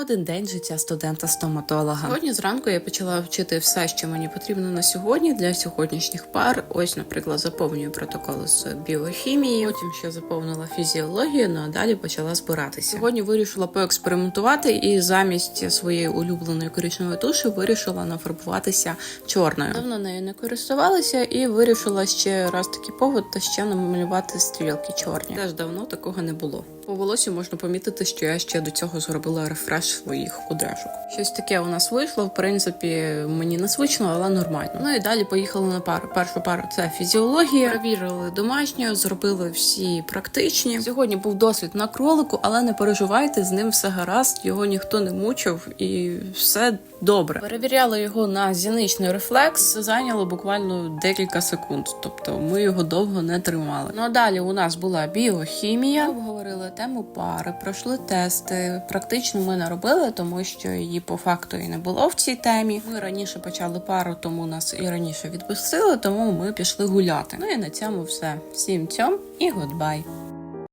Один день життя студента-стоматолога. Сьогодні зранку я почала вчити все, що мені потрібно на сьогодні для сьогоднішніх пар. Ось, наприклад, заповнюю протоколи з біохімії. Потім ще заповнила фізіологію, ну а далі почала збиратися. Сьогодні вирішила поекспериментувати і замість своєї улюбленої коричневої туші вирішила нафарбуватися чорною. Давно нею не користувалася і вирішила ще раз такий повод та ще намалювати стрілки чорні. Теж давно такого не було. По волосю можна помітити, що я ще до цього зробила рефреш своїх кудряшок. Щось таке у нас вийшло. В принципі, мені не звично, але нормально. Ну і далі поїхали на пару. Першу пару це фізіологія. Перевірили домашню, зробили всі практичні. Сьогодні був досвід на кролику, але не переживайте, з ним все гаразд, його ніхто не мучив і все добре. Перевіряли його на зіничний рефлекс. Зайняло буквально декілька секунд, тобто ми його довго не тримали. Ну а далі у нас була біохімія. Обговорили тему пари, пройшли тести. Практично ми не робили, тому що її по факту і не було в цій темі. Ми раніше почали пару, тому нас і раніше відпустили, тому ми пішли гуляти. Ну і на цьому все. Всім цьом і гудбай.